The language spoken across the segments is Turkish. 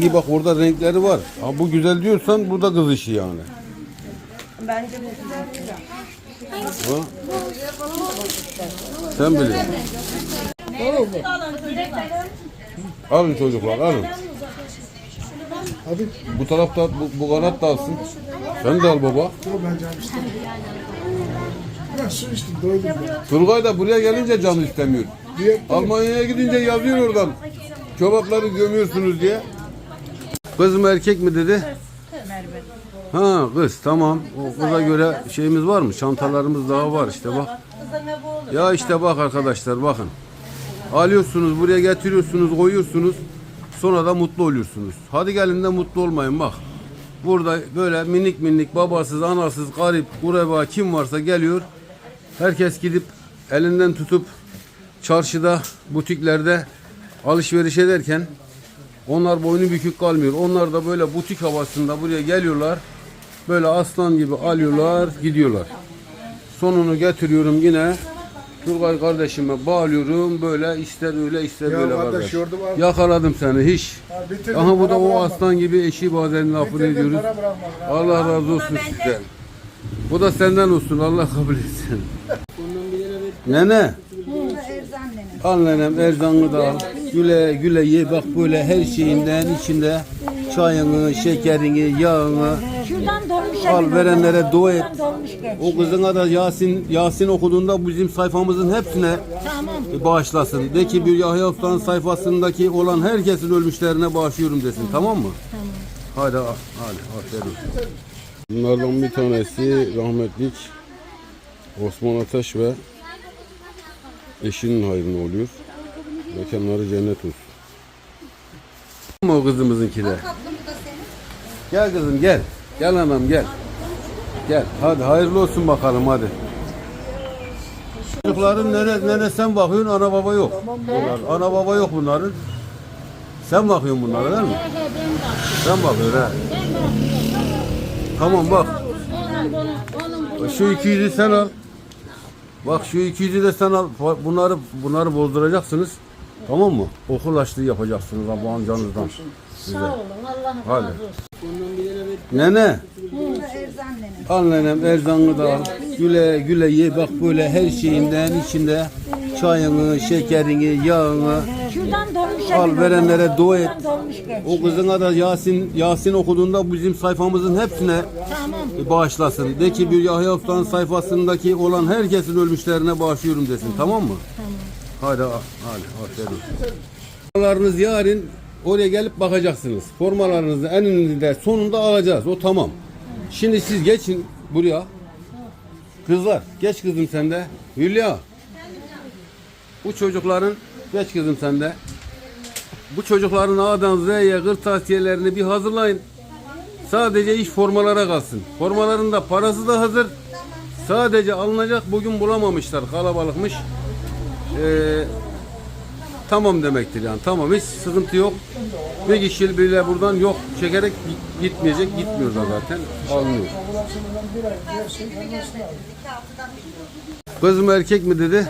İyi bak orada renkleri var. Ha, bu güzel diyorsan bu da kız işi yani. Bence bu güzel. Ha? Sen biliyorsun. Alın çocuklar alın. Hadi. Bu tarafta bu, bu kanat da alsın. Sen de al baba. Dur ben canım istemiyorum. Biraz su içtim doydum. Turgay da buraya gelince canı istemiyor. Diye Almanya'ya gidince yazıyor oradan. Çorapları gömüyorsunuz diye. Kız mı erkek mi dedi? Ha kız tamam. O kıza göre şeyimiz var mı? Çantalarımız daha var işte bak. Ya işte bak arkadaşlar bakın. Alıyorsunuz buraya getiriyorsunuz koyuyorsunuz. Sonra da mutlu oluyorsunuz. Hadi gelin de mutlu olmayın bak. Burada böyle minik minik babasız anasız garip kureba kim varsa geliyor. Herkes gidip elinden tutup çarşıda butiklerde alışveriş ederken onlar boynu bükük kalmıyor. Onlar da böyle butik havasında buraya geliyorlar. Böyle aslan gibi alıyorlar, gidiyorlar. Sonunu getiriyorum yine. Turgay kardeşime bağlıyorum. Böyle ister öyle ister Ya böyle kardeş, kardeş. yordum. Yakaladım seni hiç. Ha, bitirdim, Aha bu da o bırakma. aslan gibi eşi bazen lafını ediyoruz. Allah razı olsun sizden. Bu da senden olsun. Allah kabul etsin. Nene. Al nenem erzanı da al. Güle güle ye bak böyle her şeyinden içinde çayını, şekerini, yağını Şuradan dolmuş al verenlere dua et. O kızına da Yasin Yasin okuduğunda bizim sayfamızın hepsine Tamam. bağışlasın. De ki bir Yahya Usta'nın sayfasındaki olan herkesin ölmüşlerine bağışlıyorum desin. Tamam mı? Tamam. Hadi hadi aferin. Bunlardan bir tanesi rahmetlik Osman Ateş ve eşinin hayrına oluyor. Mekanları cennet olsun. O kızımızınki de. Gel kızım gel. Gel anam gel. Gel hadi hayırlı olsun bakalım hadi. Çocukların nere, nere sen bakıyorsun ana baba yok. Bunlar, ana baba yok bunların. Sen bakıyorsun bunlara değil mi? Sen bakıyorsun ha. Tamam bak. Şu 200'ü sen al. Bak şu 200'ü de sen al. Bunları bunları bozduracaksınız. Tamam mı? Okul açlığı yapacaksınız bu amcanızdan. Size. Sağ olun. Allah Hadi. razı olsun. Nene. Al nenem erzanı da al. Güle güle ye bak böyle her şeyinden içinde çayını, şekerini, yağını Şuradan dolmuş al verenlere dua et. Şuradan dolmuş geç. O kızına da Yasin Yasin okuduğunda bizim sayfamızın hepsine Tamam. bağışlasın. De ki bir Yahya Usta'nın sayfasındaki olan herkesin ölmüşlerine bağışlıyorum desin. Tamam mı? Hadi hadi aferin. Formalarınız yarın oraya gelip bakacaksınız. Formalarınızı eninde sonunda alacağız. O tamam. Şimdi siz geçin buraya. Kızlar geç kızım sen de. Hülya. Bu çocukların geç kızım sen de. Bu çocukların A'dan Z'ye kırtasiyelerini bir hazırlayın. Sadece iş formalara kalsın. Formaların da parası da hazır. Sadece alınacak bugün bulamamışlar. Kalabalıkmış. Ee, tamam demektir yani. Tamam hiç sıkıntı yok. Bir kişi bile buradan yok çekerek git- gitmeyecek. Gitmiyor da zaten. Almıyor. Kız mı erkek mi dedi?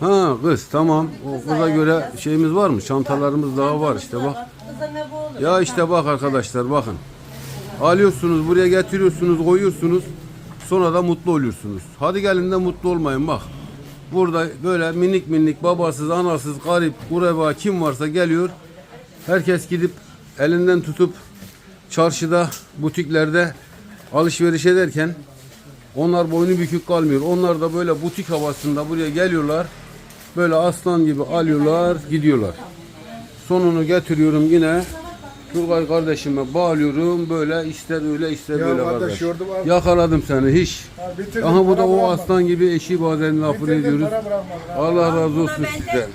Ha kız tamam. O kıza göre şeyimiz var mı? Çantalarımız daha var işte bak. Ya işte bak arkadaşlar bakın. Alıyorsunuz buraya getiriyorsunuz koyuyorsunuz. Sonra da mutlu oluyorsunuz. Hadi gelin de mutlu olmayın bak. Burada böyle minik minik babasız anasız garip kureba kim varsa geliyor. Herkes gidip elinden tutup çarşıda butiklerde alışveriş ederken onlar boynu bükük kalmıyor. Onlar da böyle butik havasında buraya geliyorlar. Böyle aslan gibi alıyorlar gidiyorlar. Sonunu getiriyorum yine. Turgay kardeşime bağlıyorum. Böyle ister öyle ister Ya böyle kardeş, kardeş. yordum abi. Yakaladım seni hiç. Ha, bitirdim, Aha bu da o bırakma. aslan gibi eşi bazen lafını Bitirdim, ediyoruz. Allah razı olsun sizden.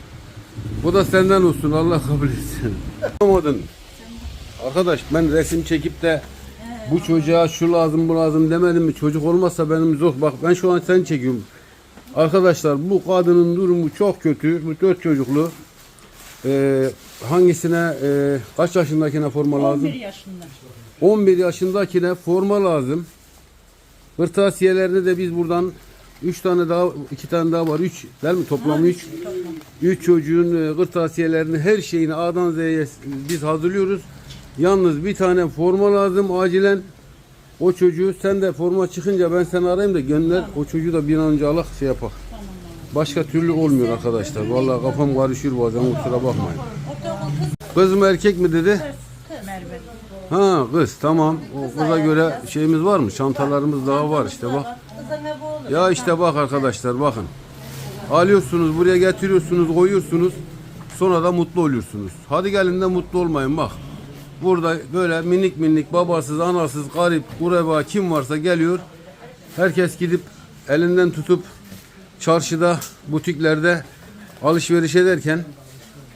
Bu da senden olsun. Allah kabul etsin. Anlamadın. Arkadaş ben resim çekip de bu çocuğa şu lazım bu lazım demedim mi? Çocuk olmazsa benim zor. Bak ben şu an seni çekiyorum. Arkadaşlar bu kadının durumu çok kötü. Bu dört çocuklu. Ee, hangisine e, kaç yaşındakine forma lazım? 11 yaşında. 11 yaşındakine forma lazım. Kırtasiyelerini de biz buradan Üç tane daha, iki tane daha var. Üç, değil mi? Toplam üç. Üç çocuğun e, kırtasiyelerini, her şeyini A'dan Z'ye biz hazırlıyoruz. Yalnız bir tane forma lazım acilen. O çocuğu sen de forma çıkınca ben seni arayayım da gönder. O çocuğu da bir an önce alak şey yapak. Başka türlü olmuyor arkadaşlar. Vallahi kafam karışıyor bazen kusura bakmayın. Kız mı erkek mi dedi? Merve. Ha kız tamam. O kıza göre şeyimiz var mı? Çantalarımız daha var işte bak. Ya işte bak arkadaşlar bakın. Alıyorsunuz buraya getiriyorsunuz koyuyorsunuz. Sonra da mutlu oluyorsunuz. Hadi gelin de mutlu olmayın bak. Burada böyle minik minik babasız anasız garip kureba kim varsa geliyor. Herkes gidip elinden tutup çarşıda butiklerde alışveriş ederken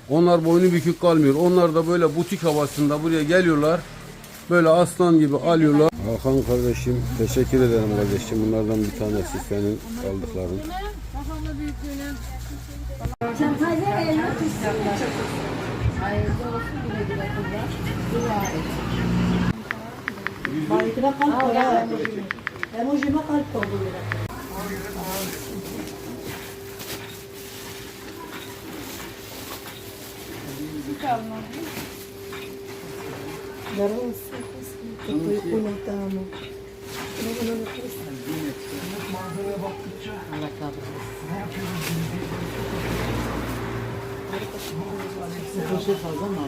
onlar boynu bükük kalmıyor. Onlar da böyle butik havasında buraya geliyorlar. Böyle aslan gibi alıyorlar. Hakan kardeşim teşekkür ederim kardeşim. Bunlardan bir tanesi senin aldıkların. Çantayla elma tutsun. Hayırlı olsun güle güle kullan. Dua et. Balıkına kalp koy. ha. Emojime kalp koy.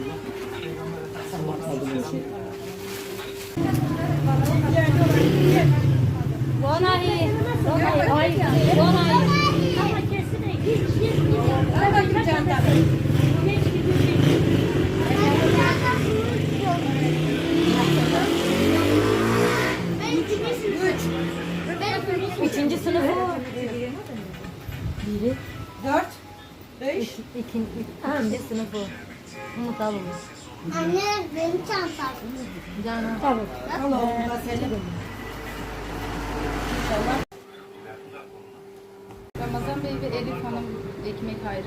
Bonahi. Bonahi. Ay, Bonahi. Üçüncü Beş. İkinci, ikinci sınıfı. Umut alın. Anne benim çantam. Canım. Allah'ım da senin. Ramazan Bey ve Elif Hanım ekmek ayrı.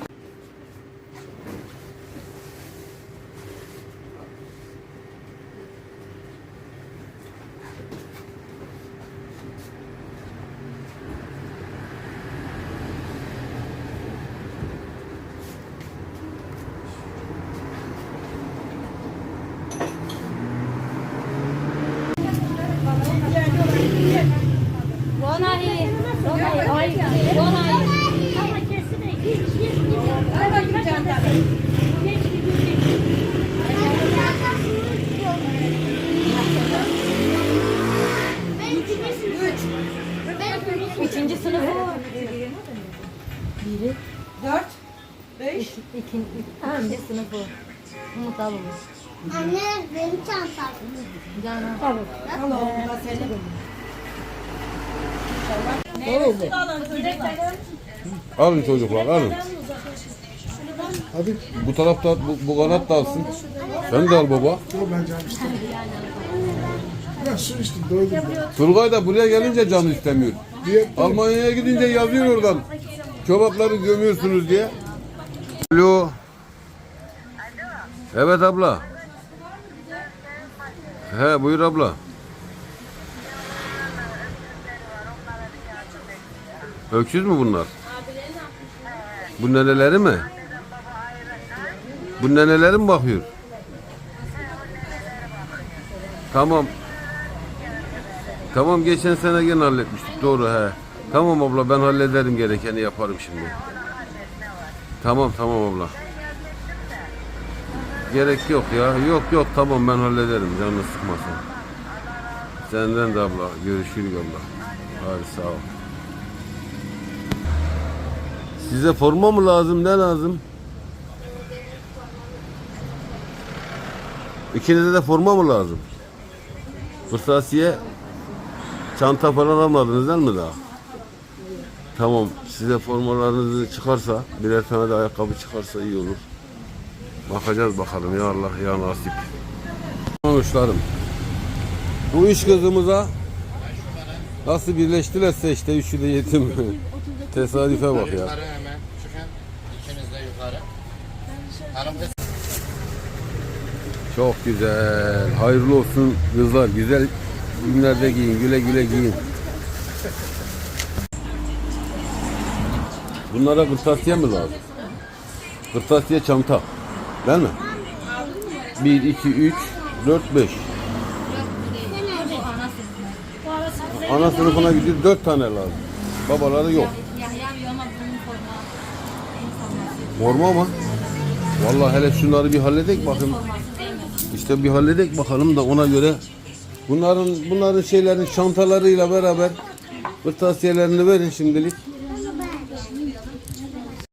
Alın. Anne benim çantam. Canım. Allah'ım da senin. Alın çocuklar alın. Hadi. Bu tarafta bu, bu kanat da alsın. Sen de al baba. Turgay da buraya gelince canı istemiyor. Almanya'ya gidince yazıyor oradan. Çorapları gömüyorsunuz diye. Alo. Evet abla. He buyur abla. Öksüz mü bunlar? Bu neneleri mi? Bu neneleri mi bakıyor? Tamam. Tamam geçen sene gene halletmiştik doğru he. Tamam abla ben hallederim gerekeni yaparım şimdi. Tamam tamam abla. Gerek yok ya. Yok yok tamam ben hallederim canını sıkmasın. Senden de abla. Görüşürüz abla. Hadi sağ ol. Size forma mı lazım? Ne lazım? İkinize de forma mı lazım? Kırtasiye çanta falan almadınız değil mi daha? Tamam. Size formalarınızı çıkarsa, birer tane de ayakkabı çıkarsa iyi olur. Bakacağız bakalım ya Allah ya nasip. Sonuçlarım. Bu üç kızımıza nasıl birleştilerse işte üçü de yetim. Tesadüfe bak ya. Çok güzel. Hayırlı olsun kızlar. Güzel günlerde giyin. Güle güle giyin. Bunlara kırtasiye mi lazım? Kırtasiye çanta. Değil mi? 1, 2, 3, 4, 5. Ana sınıfına gidiyor 4 tane lazım. Babaları yok. Forma mı? Vallahi hele şunları bir halledek bakın. İşte bir halledek bakalım da ona göre bunların bunların şeylerin çantalarıyla beraber kırtasiyelerini verin şimdilik.